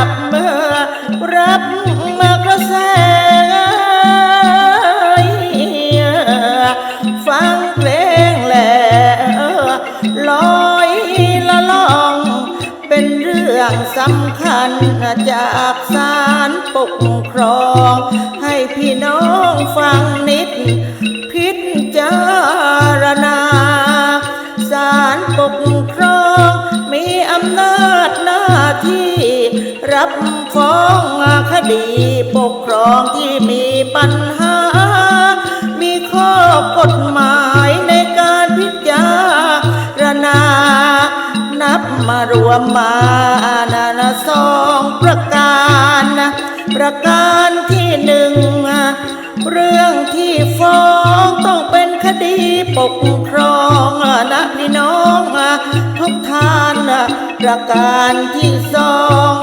ับมือรับมากระแสฟังเพลงแหล่ลอยละลอง เป็นเรื่องสำคัญจากสารปกครอง ให้พี่น้องฟังนิด พิจารณา สารปกครองมีอำนาจ รับฟ้องคดีปกครองที่มีปัญหา มีข้อกฎหมายในการพิจารณา นับมารวมมานานาสองประการนะประการที่หนึ่ง เรื่องที่ฟ้องต้องเป็นคดีปกครองนะพี่น้องทุกท่านประการที่สอง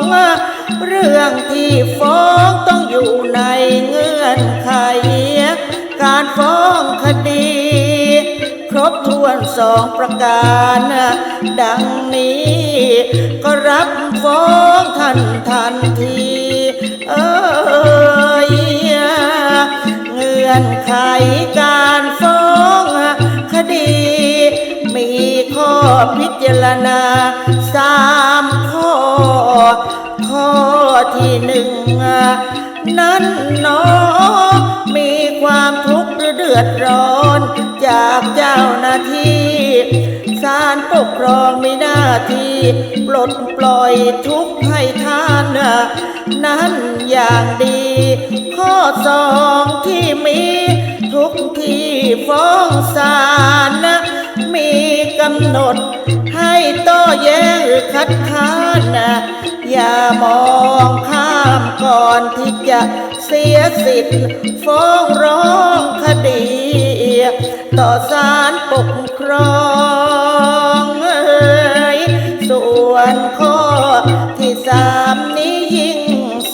เรื่องที่ฟ้องต้องอยู่ในเงื่อนไข การฟ้องคดี ครบถ้วนสองประการ ดังนี้ ก็รับฟ้องทันทันที เอยเงื่อนไขการฟ้องคดี มีข้อพิจารณา นั้นหนอ มีความทุกข์หรือเดือดร้อน จากเจ้าหน้าที่ศาลปกครองมีหน้าที่ ปลดปล่อยทุกข์ให้ท่านนั้นอย่างดี ข้อสองที่มีทุกที่ฟ้องศาลนะมีกำหนด ให้โต้แย้งหรือคัดค้านนะอย่ามองามก่อนที่จะเสียสิทธิ์ฟ้องร้องคดี ต่อศาลปกครองเอ่ยส่วนข้อที่สามนี้ยิ่ง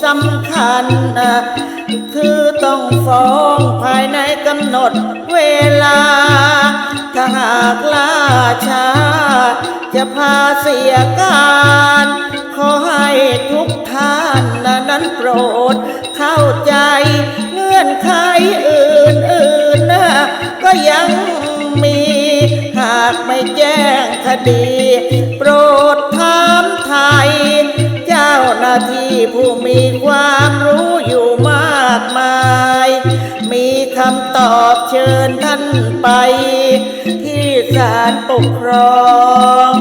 สำคัญ คือต้องฟ้องภายในกำหนดเวลา ถ้าหากล่าช้า จะพาเสียการ ขอให้ทุกันโปรด เข้าใจเงื่อนไขอื่นๆนะก็ยังมี หากไม่แจ้งคดี โปรดถามไทย เจ้าหน้าที่ผู้มีความรู้อยู่มากมาย มีคำตอบเชิญท่านไป ที่ศาลปกครอง